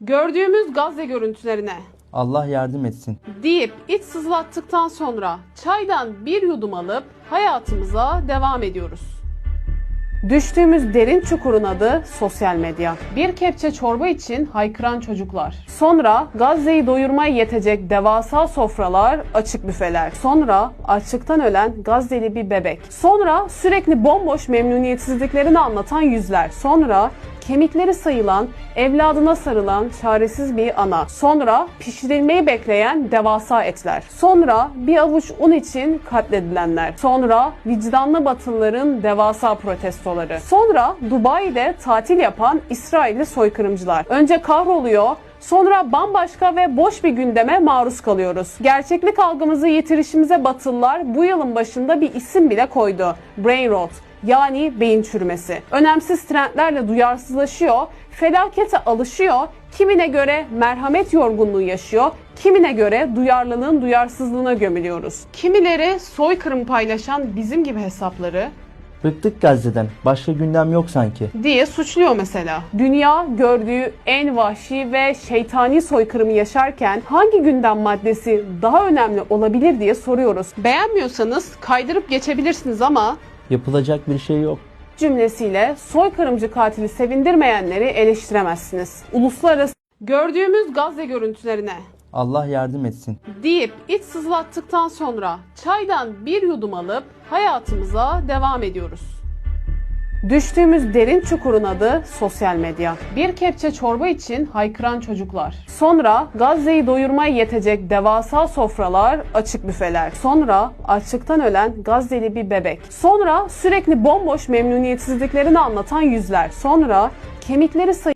Gördüğümüz Gazze görüntülerine Allah yardım etsin. deyip iç sızlattıktan sonra çaydan bir yudum alıp hayatımıza devam ediyoruz. Düştüğümüz derin çukurun adı sosyal medya. Bir kepçe çorba için haykıran çocuklar. Sonra Gazze'yi doyurmaya yetecek devasa sofralar, açık büfeler. Sonra açlıktan ölen Gazze'li bir bebek. Sonra sürekli bomboş memnuniyetsizliklerini anlatan yüzler. Sonra kemikleri sayılan, evladına sarılan çaresiz bir ana. Sonra pişirilmeyi bekleyen devasa etler. Sonra bir avuç un için katledilenler. Sonra vicdanlı batılıların devasa protestoları. Sonra Dubai'de tatil yapan İsrailli soykırımcılar. Önce kahroluyor, Sonra bambaşka ve boş bir gündeme maruz kalıyoruz. Gerçeklik algımızı yitirişimize Batılılar bu yılın başında bir isim bile koydu. Brain rot yani beyin çürümesi. Önemsiz trendlerle duyarsızlaşıyor, felakete alışıyor, kimine göre merhamet yorgunluğu yaşıyor, kimine göre duyarlılığın duyarsızlığına gömülüyoruz. Kimileri soykırım paylaşan bizim gibi hesapları Bıktık Gazze'den. Başka gündem yok sanki. diye suçluyor mesela. Dünya gördüğü en vahşi ve şeytani soykırımı yaşarken hangi gündem maddesi daha önemli olabilir diye soruyoruz. Beğenmiyorsanız kaydırıp geçebilirsiniz ama Yapılacak bir şey yok. cümlesiyle soykırımcı katili sevindirmeyenleri eleştiremezsiniz. Uluslararası gördüğümüz Gazze görüntülerine Allah yardım etsin. deyip iç sızlattıktan sonra çaydan bir yudum alıp hayatımıza devam ediyoruz. Düştüğümüz derin çukurun adı sosyal medya. Bir kepçe çorba için haykıran çocuklar. Sonra Gazze'yi doyurmaya yetecek devasa sofralar, açık büfeler. Sonra açlıktan ölen Gazze'li bir bebek. Sonra sürekli bomboş memnuniyetsizliklerini anlatan yüzler. Sonra kemikleri sayı